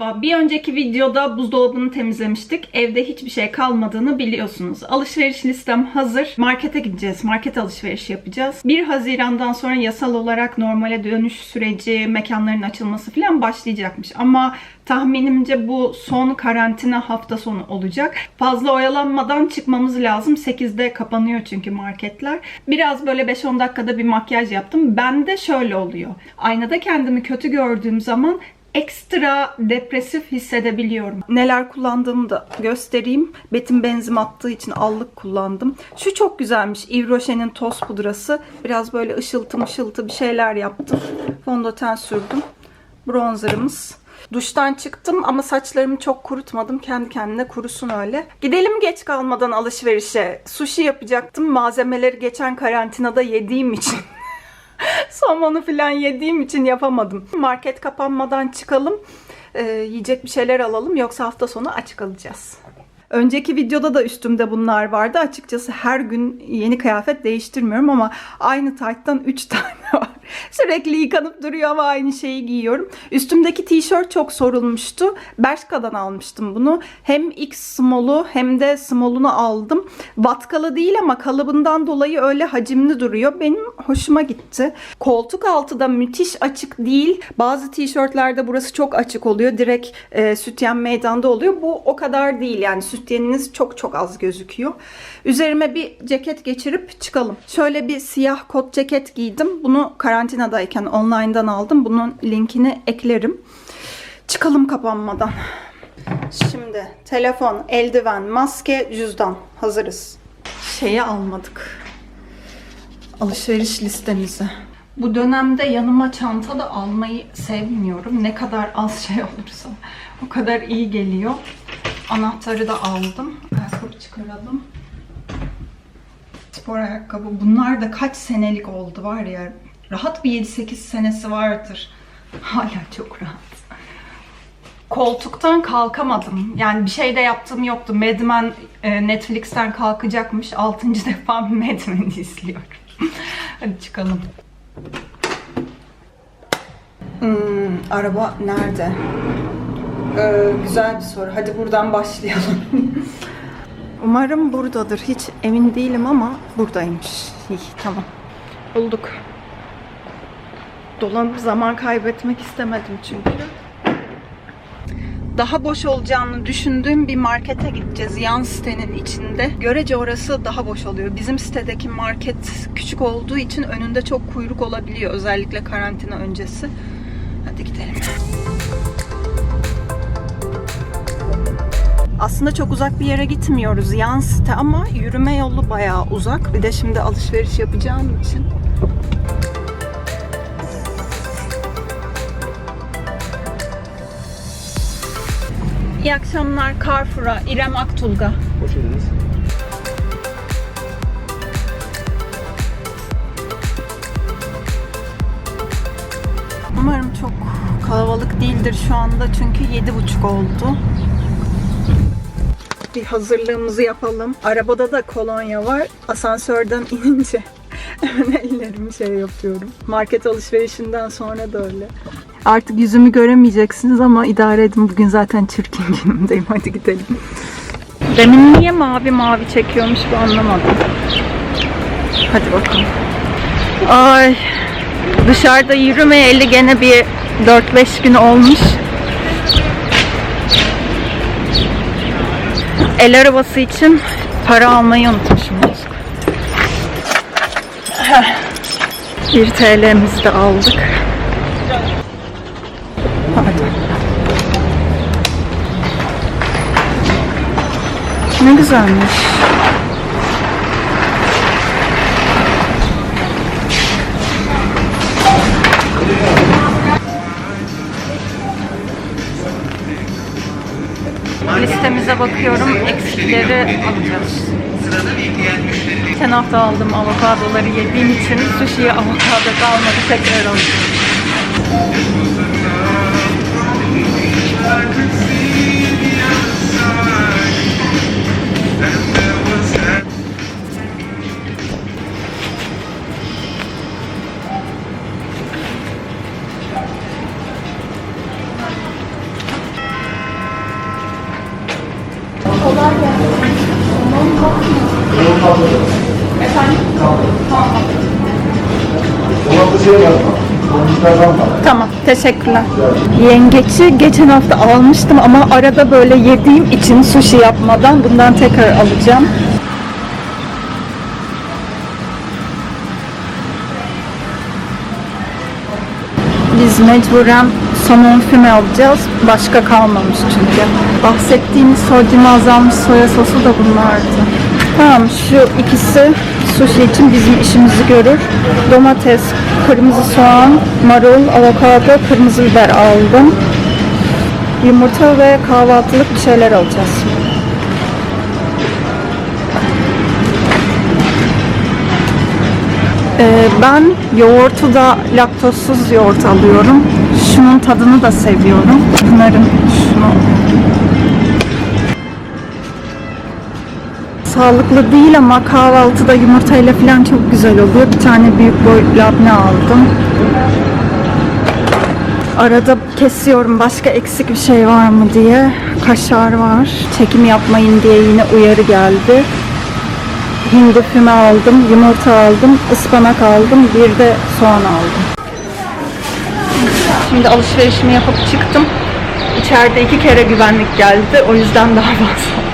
Merhaba, bir önceki videoda buzdolabını temizlemiştik. Evde hiçbir şey kalmadığını biliyorsunuz. Alışveriş listem hazır. Markete gideceğiz, market alışverişi yapacağız. 1 Haziran'dan sonra yasal olarak normale dönüş süreci, mekanların açılması falan başlayacakmış. Ama tahminimce bu son karantina hafta sonu olacak. Fazla oyalanmadan çıkmamız lazım. 8'de kapanıyor çünkü marketler. Biraz böyle 5-10 dakikada bir makyaj yaptım. Bende şöyle oluyor. Aynada kendimi kötü gördüğüm zaman ekstra depresif hissedebiliyorum. Neler kullandığımı da göstereyim. Betim benzim attığı için allık kullandım. Şu çok güzelmiş. Yves Rocher'in toz pudrası. Biraz böyle ışıltı mışıltı bir şeyler yaptım. Fondöten sürdüm. Bronzerımız. Duştan çıktım ama saçlarımı çok kurutmadım. Kendi kendine kurusun öyle. Gidelim geç kalmadan alışverişe. Sushi yapacaktım. Malzemeleri geçen karantinada yediğim için. Somonu falan yediğim için yapamadım. Market kapanmadan çıkalım. Ee, yiyecek bir şeyler alalım yoksa hafta sonu aç kalacağız. Önceki videoda da üstümde bunlar vardı. Açıkçası her gün yeni kıyafet değiştirmiyorum ama aynı tayttan 3 tane var. Sürekli yıkanıp duruyor ama aynı şeyi giyiyorum. Üstümdeki tişört çok sorulmuştu. Bershka'dan almıştım bunu. Hem X small'u hem de small'unu aldım. Vatkalı değil ama kalıbından dolayı öyle hacimli duruyor. Benim hoşuma gitti. Koltuk altı da müthiş açık değil. Bazı tişörtlerde burası çok açık oluyor. Direkt e, sütyen meydanda oluyor. Bu o kadar değil yani sütyeniniz çok çok az gözüküyor. Üzerime bir ceket geçirip çıkalım. Şöyle bir siyah kot ceket giydim. Bunu karantinadayken online'dan aldım. Bunun linkini eklerim. Çıkalım kapanmadan. Şimdi telefon, eldiven, maske, cüzdan. Hazırız. Şeyi almadık. Alışveriş listemizi. Bu dönemde yanıma çanta da almayı sevmiyorum. Ne kadar az şey olursa o kadar iyi geliyor. Anahtarı da aldım. Ayakkabı çıkaralım. Spor ayakkabı. Bunlar da kaç senelik oldu var ya. Rahat bir 7-8 senesi vardır. Hala çok rahat. Koltuktan kalkamadım. Yani bir şey de yaptığım yoktu. Mad Men e, Netflix'ten kalkacakmış. 6. defa Mad Men'i izliyorum. Hadi çıkalım. Hmm, araba nerede? Ee, güzel bir soru. Hadi buradan başlayalım. Umarım buradadır. Hiç emin değilim ama buradaymış. İyi, tamam. Bulduk. Dolanıp zaman kaybetmek istemedim çünkü. Daha boş olacağını düşündüğüm bir markete gideceğiz yan sitenin içinde. Görece orası daha boş oluyor. Bizim sitedeki market küçük olduğu için önünde çok kuyruk olabiliyor. Özellikle karantina öncesi. Hadi gidelim. Aslında çok uzak bir yere gitmiyoruz. Yan site ama yürüme yolu bayağı uzak. Bir de şimdi alışveriş yapacağım için. İyi akşamlar Carrefour'a. İrem Aktulga. Hoş geldiniz. Umarım çok kalabalık değildir şu anda çünkü yedi buçuk oldu. Bir hazırlığımızı yapalım. Arabada da kolonya var. Asansörden inince hemen ellerimi şey yapıyorum. Market alışverişinden sonra da öyle. Artık yüzümü göremeyeceksiniz ama idare edin. Bugün zaten çirkin günümdeyim. Hadi gidelim. Demin niye mavi mavi çekiyormuş bu anlamadım. Hadi bakalım. Ay Dışarıda yürümeyeli gene bir 4-5 gün olmuş. El arabası için para almayı unutmuşum. 1 TL'mizi de aldık. Ne güzelmiş. Listemize bakıyorum. Eksikleri alacağız. Geçen hafta aldım avokadoları yediğim için sushi'ye avokado kalmadı. Tekrar alacağım. Şey. Tamam, teşekkürler. Yengeçi geçen hafta almıştım ama arada böyle yediğim için sushi yapmadan bundan tekrar alacağım. Biz mecburen somon füme alacağız. Başka kalmamış çünkü. Bahsettiğimiz sodyum azalmış soya sosu da bunlardı. Tamam şu ikisi sushi için bizim işimizi görür. Domates, kırmızı soğan, marul, avokado, kırmızı biber aldım. Yumurta ve kahvaltılık bir şeyler alacağız. Ee, ben yoğurtu da laktozsuz yoğurt alıyorum. Şunun tadını da seviyorum. Pınar'ın şunu. Sağlıklı değil ama kahvaltıda yumurtayla falan çok güzel oluyor. Bir tane büyük boy labne aldım. Arada kesiyorum başka eksik bir şey var mı diye. Kaşar var. Çekim yapmayın diye yine uyarı geldi. Hindi füme aldım, yumurta aldım, ıspanak aldım, bir de soğan aldım. Şimdi alışverişimi yapıp çıktım. İçeride iki kere güvenlik geldi. O yüzden daha fazla.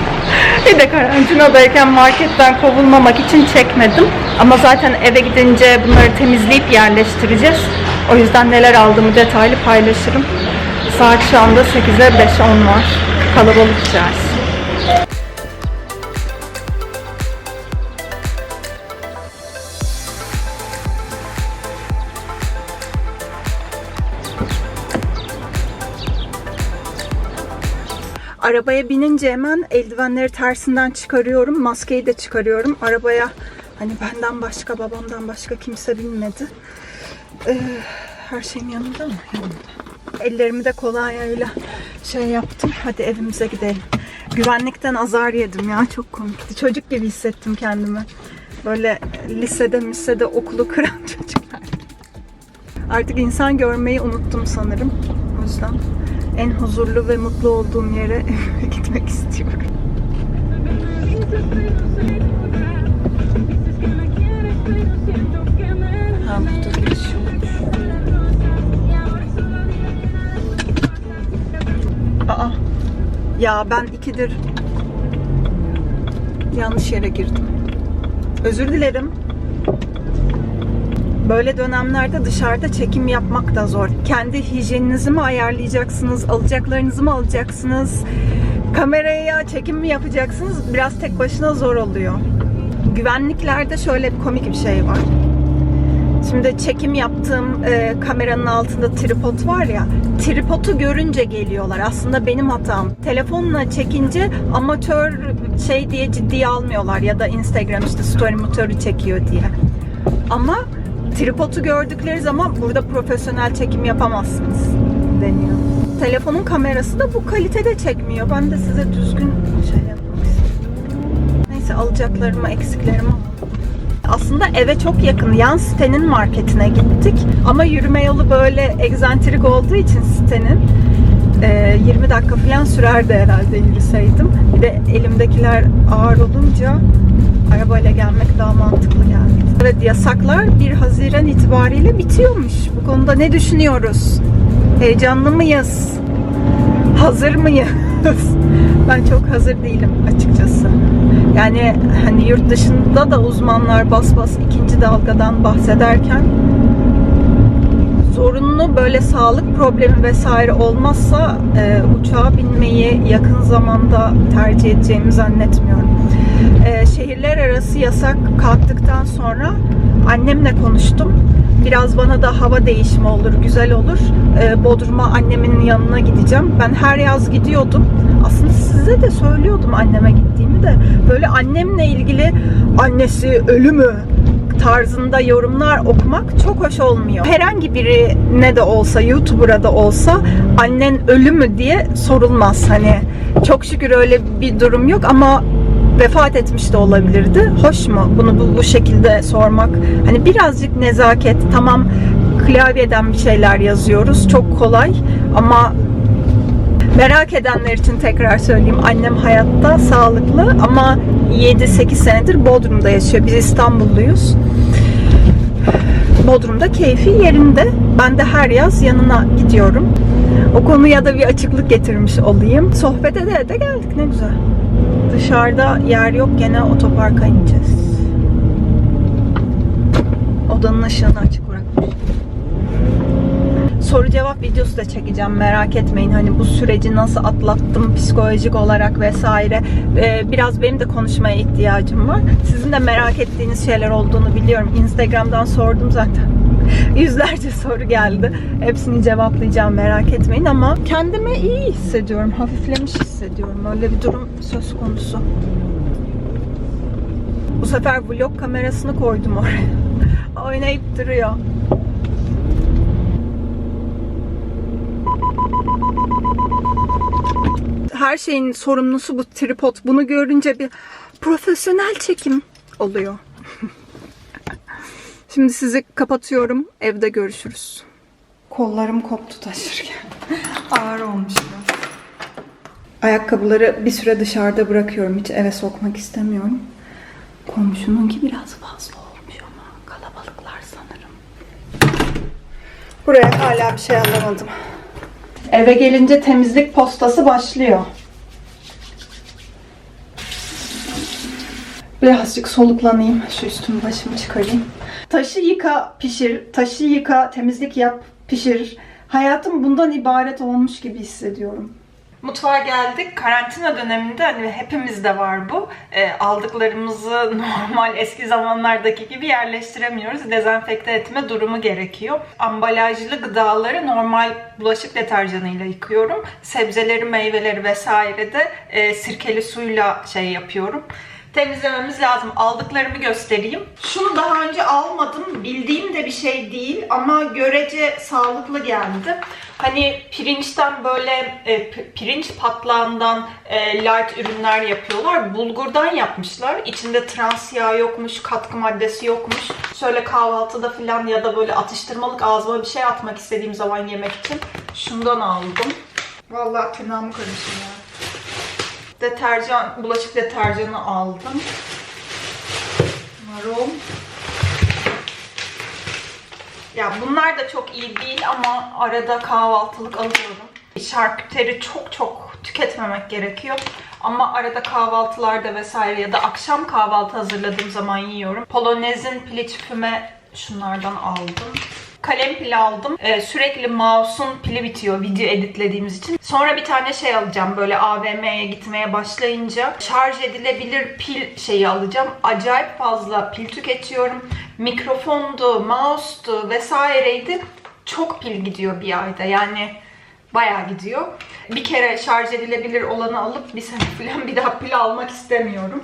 Bir de karantinadayken marketten kovulmamak için çekmedim. Ama zaten eve gidince bunları temizleyip yerleştireceğiz. O yüzden neler aldığımı detaylı paylaşırım. Saat şu anda 8'e 5-10 var. Kalabalık içerisi. Arabaya binince hemen eldivenleri tersinden çıkarıyorum. Maskeyi de çıkarıyorum. Arabaya hani benden başka, babamdan başka kimse binmedi. Ee, her şeyim yanında mı? Ellerimi de kolonyayla şey yaptım. Hadi evimize gidelim. Güvenlikten azar yedim ya. Çok komikti. Çocuk gibi hissettim kendimi. Böyle lisede, misede okulu kıran çocuklar. Artık insan görmeyi unuttum sanırım. O yüzden en huzurlu ve mutlu olduğum yere gitmek istiyorum. Ha burada giriş yolu. Aa. Ya ben ikidir yanlış yere girdim. Özür dilerim. Böyle dönemlerde dışarıda çekim yapmak da zor. Kendi hijyeninizi mi ayarlayacaksınız, alacaklarınızı mı alacaksınız, kameraya çekim mi yapacaksınız? Biraz tek başına zor oluyor. Güvenliklerde şöyle bir komik bir şey var. Şimdi çekim yaptığım e, kameranın altında tripod var ya, tripodu görünce geliyorlar. Aslında benim hatam. Telefonla çekince amatör şey diye ciddiye almıyorlar ya da Instagram işte story motoru çekiyor diye. Ama tripodu gördükleri zaman burada profesyonel çekim yapamazsınız deniyor. Telefonun kamerası da bu kalitede çekmiyor. Ben de size düzgün şey yapmak istedim. Neyse alacaklarımı, eksiklerimi. Aslında eve çok yakın. Yan sitenin marketine gittik. Ama yürüme yolu böyle egzantrik olduğu için sitenin e, 20 dakika falan sürerdi herhalde yürüseydim. Bir de elimdekiler ağır olunca arabayla gelmek daha mantıklı geldi. Evet yasaklar 1 Haziran itibariyle bitiyormuş. Bu konuda ne düşünüyoruz? Heyecanlı mıyız? Hazır mıyız? ben çok hazır değilim açıkçası. Yani hani yurt dışında da uzmanlar bas bas ikinci dalgadan bahsederken böyle sağlık problemi vesaire olmazsa e, uçağa binmeyi yakın zamanda tercih edeceğimi zannetmiyorum. E, şehirler arası yasak kalktıktan sonra annemle konuştum. Biraz bana da hava değişimi olur, güzel olur. E, Bodrum'a annemin yanına gideceğim. Ben her yaz gidiyordum. Aslında size de söylüyordum anneme gittiğimi de. Böyle annemle ilgili annesi ölü mü tarzında yorumlar okumak çok hoş olmuyor. Herhangi biri ne de olsa YouTuber'a da olsa annen ölü mü diye sorulmaz. Hani çok şükür öyle bir durum yok ama vefat etmiş de olabilirdi. Hoş mu bunu bu, bu şekilde sormak? Hani birazcık nezaket. Tamam klavyeden bir şeyler yazıyoruz. Çok kolay ama Merak edenler için tekrar söyleyeyim. Annem hayatta, sağlıklı ama 7-8 senedir Bodrum'da yaşıyor. Biz İstanbulluyuz. Bodrum'da keyfi yerinde. Ben de her yaz yanına gidiyorum. O konuya da bir açıklık getirmiş olayım. Sohbet ede ede geldik ne güzel. Dışarıda yer yok gene otoparka ineceğiz. Odanın ışığını açık bırakmış. Soru cevap videosu da çekeceğim merak etmeyin. Hani bu süreci nasıl atlattım psikolojik olarak vesaire. Ee, biraz benim de konuşmaya ihtiyacım var. Sizin de merak ettiğiniz şeyler olduğunu biliyorum. Instagram'dan sordum zaten. Yüzlerce soru geldi. Hepsini cevaplayacağım merak etmeyin ama kendimi iyi hissediyorum. Hafiflemiş hissediyorum. Öyle bir durum söz konusu. Bu sefer vlog kamerasını koydum oraya. Oynayıp duruyor. Her şeyin sorumlusu bu tripod. Bunu görünce bir profesyonel çekim oluyor. Şimdi sizi kapatıyorum. Evde görüşürüz. Kollarım koptu taşırken. Ağır olmuş. Ayakkabıları bir süre dışarıda bırakıyorum. Hiç eve sokmak istemiyorum. Komşununki biraz fazla olmuş ama kalabalıklar sanırım. Buraya hala bir şey alamadım. Eve gelince temizlik postası başlıyor. Birazcık soluklanayım. Şu üstümü başımı çıkarayım. Taşı yıka, pişir. Taşı yıka, temizlik yap, pişir. Hayatım bundan ibaret olmuş gibi hissediyorum. Mutfağa geldik. Karantina döneminde hani hepimizde var bu. E, aldıklarımızı normal eski zamanlardaki gibi yerleştiremiyoruz. Dezenfekte etme durumu gerekiyor. Ambalajlı gıdaları normal bulaşık deterjanıyla yıkıyorum. Sebzeleri, meyveleri vesaire de e, sirkeli suyla şey yapıyorum temizlememiz lazım. Aldıklarımı göstereyim. Şunu daha önce almadım. Bildiğim de bir şey değil ama görece sağlıklı geldi. Hani pirinçten böyle e, pirinç patlağından e, light ürünler yapıyorlar. Bulgurdan yapmışlar. İçinde trans yağ yokmuş, katkı maddesi yokmuş. Şöyle kahvaltıda falan ya da böyle atıştırmalık ağzıma bir şey atmak istediğim zaman yemek için şundan aldım. Vallahi tırnağımı karışım ya deterjan, bulaşık deterjanı aldım. Marul. Ya bunlar da çok iyi değil ama arada kahvaltılık alıyorum. Şarküteri çok çok tüketmemek gerekiyor. Ama arada kahvaltılarda vesaire ya da akşam kahvaltı hazırladığım zaman yiyorum. Polonez'in piliç füme şunlardan aldım kalem pili aldım. Ee, sürekli mouse'un pili bitiyor video editlediğimiz için. Sonra bir tane şey alacağım böyle AVM'ye gitmeye başlayınca. Şarj edilebilir pil şeyi alacağım. Acayip fazla pil tüketiyorum. Mikrofondu, mouse'du vesaireydi. Çok pil gidiyor bir ayda. Yani bayağı gidiyor. Bir kere şarj edilebilir olanı alıp bir sene falan bir daha pil almak istemiyorum.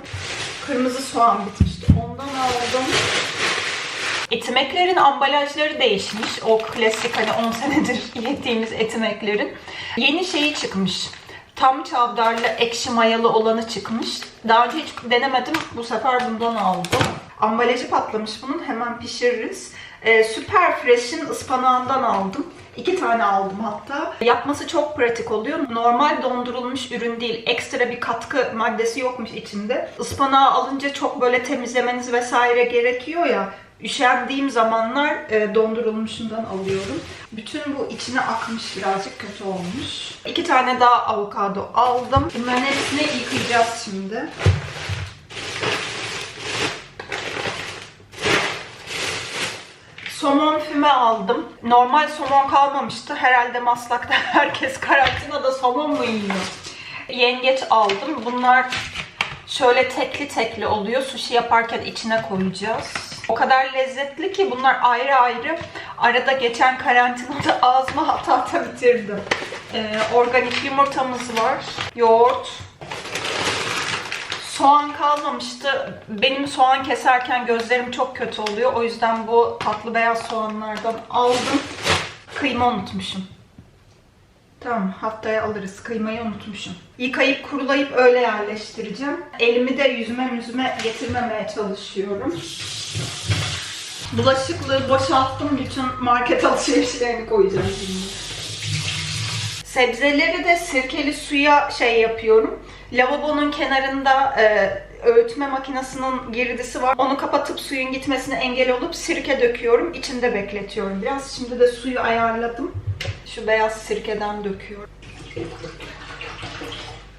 Kırmızı soğan bitmişti. Ondan aldım. Etimeklerin ambalajları değişmiş. O klasik hani 10 senedir yediğimiz etimeklerin. Yeni şeyi çıkmış. Tam çavdarlı ekşi mayalı olanı çıkmış. Daha önce hiç denemedim. Bu sefer bundan aldım. Ambalajı patlamış bunun. Hemen pişiririz. Ee, Super Fresh'in ıspanağından aldım. İki tane aldım hatta. Yapması çok pratik oluyor. Normal dondurulmuş ürün değil. Ekstra bir katkı maddesi yokmuş içinde. Ispanağı alınca çok böyle temizlemeniz vesaire gerekiyor ya. Üşendiğim zamanlar e, dondurulmuşundan alıyorum. Bütün bu içine akmış birazcık kötü olmuş. İki tane daha avokado aldım. Bunların hepsini yıkayacağız şimdi. Somon füme aldım. Normal somon kalmamıştı. Herhalde Maslak'ta herkes karantinada somon mu yiyor? Yengeç aldım. Bunlar şöyle tekli tekli oluyor. Sushi yaparken içine koyacağız. O kadar lezzetli ki bunlar ayrı ayrı. Arada geçen karantinada ağzıma hata hata bitirdim. Ee, organik yumurtamız var. Yoğurt. Soğan kalmamıştı. Benim soğan keserken gözlerim çok kötü oluyor. O yüzden bu tatlı beyaz soğanlardan aldım. Kıyma unutmuşum. Tamam haftaya alırız. Kıymayı unutmuşum. Yıkayıp kurulayıp öyle yerleştireceğim. Elimi de yüzüme yüzüme getirmemeye çalışıyorum. Bulaşıklığı boşalttım. Bütün market alışverişlerini koyacağım şimdi. Sebzeleri de sirkeli suya şey yapıyorum. Lavabonun kenarında e, öğütme makinesinin girdisi var. Onu kapatıp suyun gitmesine engel olup sirke döküyorum. İçinde bekletiyorum biraz. Şimdi de suyu ayarladım. Şu beyaz sirkeden döküyorum.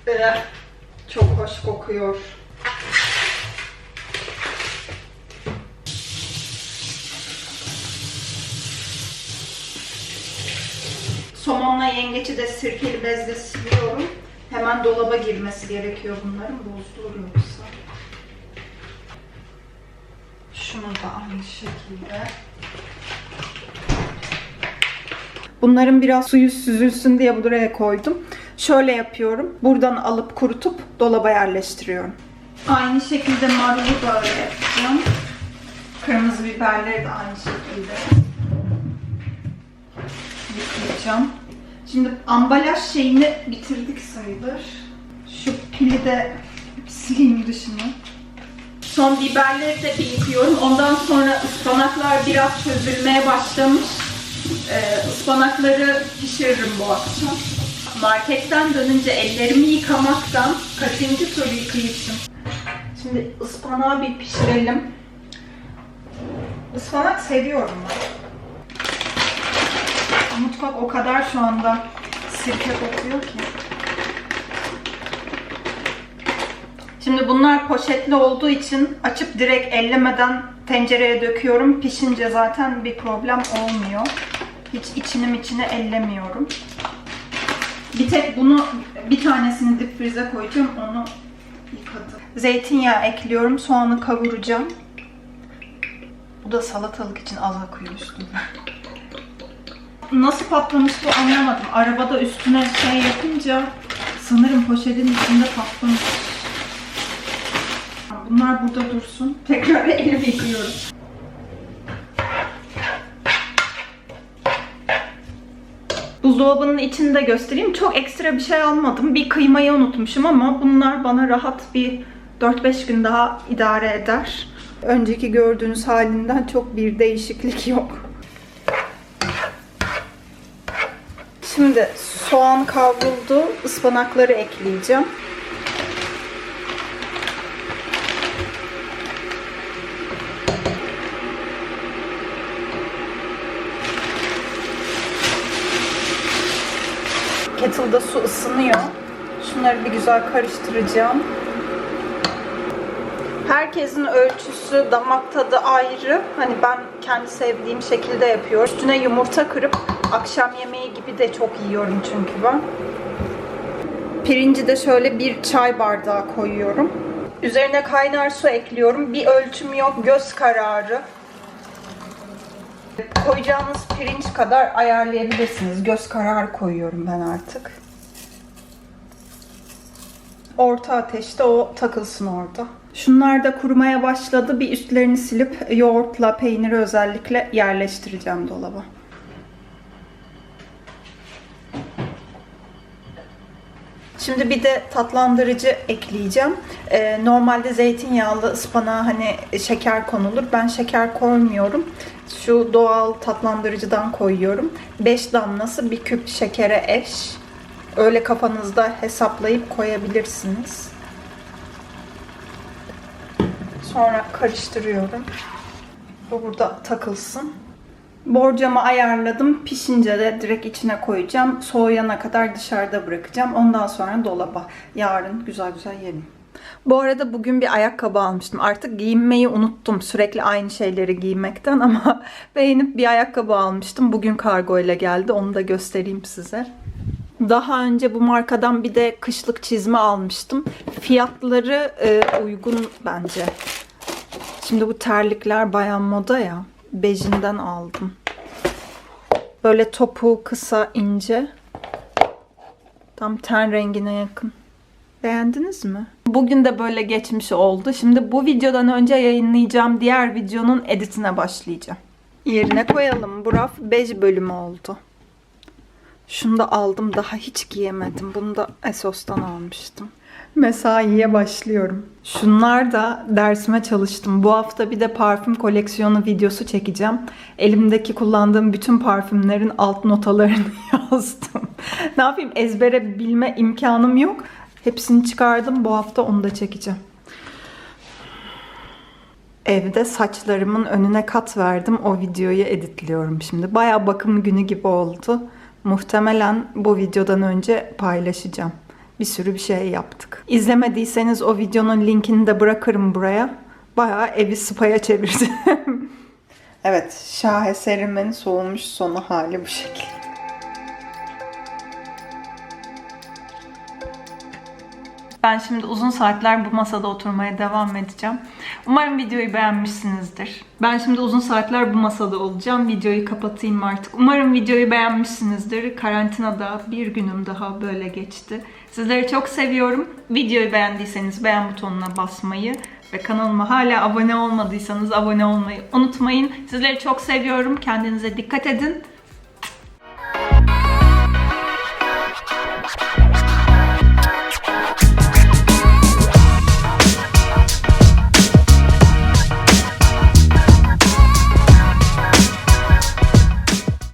Ee, çok hoş kokuyor. Somonla yengeci de sirkeli bezle siliyorum. Hemen dolaba girmesi gerekiyor bunların. Bozulur yoksa. Şunu da aynı şekilde. Bunların biraz suyu süzülsün diye buraya koydum. Şöyle yapıyorum. Buradan alıp kurutup dolaba yerleştiriyorum. Aynı şekilde marulu böyle yapacağım. Kırmızı biberleri de aynı şekilde yıkayacağım. Şimdi ambalaj şeyini bitirdik sayılır. Şu pili de sileyim dışını. Son biberleri de yıkıyorum. Ondan sonra ıspanaklar biraz çözülmeye başlamış. Ee, ıspanakları pişiririm bu akşam. Marketten dönünce ellerimi yıkamaktan kaçıncı tur yıkayışım. Şimdi ıspanağı bir pişirelim. Ispanak seviyorum ben. Mutfak o kadar şu anda sirke kokuyor ki. Şimdi bunlar poşetli olduğu için açıp direkt ellemeden tencereye döküyorum. Pişince zaten bir problem olmuyor. Hiç içini içine ellemiyorum. Bir tek bunu bir tanesini dip frize koyacağım. Onu yıkadım. Zeytinyağı ekliyorum. Soğanı kavuracağım. Bu da salatalık için az akıyor üstüne. Nasıl patlamış bu anlamadım. Arabada üstüne şey yapınca sanırım poşetin içinde patlamış. Bunlar burada dursun. Tekrar elimi yıkıyorum. Buzdolabının içini de göstereyim. Çok ekstra bir şey almadım. Bir kıymayı unutmuşum ama bunlar bana rahat bir 4-5 gün daha idare eder. Önceki gördüğünüz halinden çok bir değişiklik yok. Şimdi soğan kavruldu. ıspanakları ekleyeceğim. Kettle'da su ısınıyor. Şunları bir güzel karıştıracağım. Herkesin ölçüsü, damak tadı ayrı. Hani ben kendi sevdiğim şekilde yapıyorum. Üstüne yumurta kırıp akşam yemeği gibi de çok yiyorum çünkü ben. Pirinci de şöyle bir çay bardağı koyuyorum. Üzerine kaynar su ekliyorum. Bir ölçüm yok, göz kararı. Koyacağınız pirinç kadar ayarlayabilirsiniz. Göz kararı koyuyorum ben artık. Orta ateşte o takılsın orada. Şunlar da kurumaya başladı. Bir üstlerini silip yoğurtla, peyniri özellikle yerleştireceğim dolaba. Şimdi bir de tatlandırıcı ekleyeceğim. Ee, normalde zeytinyağlı ıspanağa hani şeker konulur. Ben şeker koymuyorum. Şu doğal tatlandırıcıdan koyuyorum. 5 damlası bir küp şekere eş. Öyle kafanızda hesaplayıp koyabilirsiniz. Sonra karıştırıyorum. Bu burada takılsın. Borcamı ayarladım. Pişince de direkt içine koyacağım. Soğuyana kadar dışarıda bırakacağım. Ondan sonra dolaba. Yarın güzel güzel yerim. Bu arada bugün bir ayakkabı almıştım. Artık giyinmeyi unuttum. Sürekli aynı şeyleri giymekten ama beğenip bir ayakkabı almıştım. Bugün kargo ile geldi. Onu da göstereyim size. Daha önce bu markadan bir de kışlık çizme almıştım. Fiyatları e, uygun bence. Şimdi bu terlikler bayan moda ya. Bejinden aldım. Böyle topu kısa, ince. Tam ten rengine yakın. Beğendiniz mi? Bugün de böyle geçmiş oldu. Şimdi bu videodan önce yayınlayacağım diğer videonun editine başlayacağım. Yerine koyalım. Bu raf bej bölümü oldu. Şunu da aldım. Daha hiç giyemedim. Bunu da Esos'tan almıştım. Mesaiye başlıyorum. Şunlar da dersime çalıştım. Bu hafta bir de parfüm koleksiyonu videosu çekeceğim. Elimdeki kullandığım bütün parfümlerin alt notalarını yazdım. ne yapayım ezbere bilme imkanım yok. Hepsini çıkardım. Bu hafta onu da çekeceğim. Evde saçlarımın önüne kat verdim. O videoyu editliyorum şimdi. Baya bakım günü gibi oldu. Muhtemelen bu videodan önce paylaşacağım. Bir sürü bir şey yaptık. İzlemediyseniz o videonun linkini de bırakırım buraya. Bayağı evi spaya çevirdim. evet, şaheserimin soğumuş sonu hali bu şekilde. Ben şimdi uzun saatler bu masada oturmaya devam edeceğim. Umarım videoyu beğenmişsinizdir. Ben şimdi uzun saatler bu masada olacağım. Videoyu kapatayım artık. Umarım videoyu beğenmişsinizdir. Karantinada bir günüm daha böyle geçti. Sizleri çok seviyorum. Videoyu beğendiyseniz beğen butonuna basmayı ve kanalıma hala abone olmadıysanız abone olmayı unutmayın. Sizleri çok seviyorum. Kendinize dikkat edin.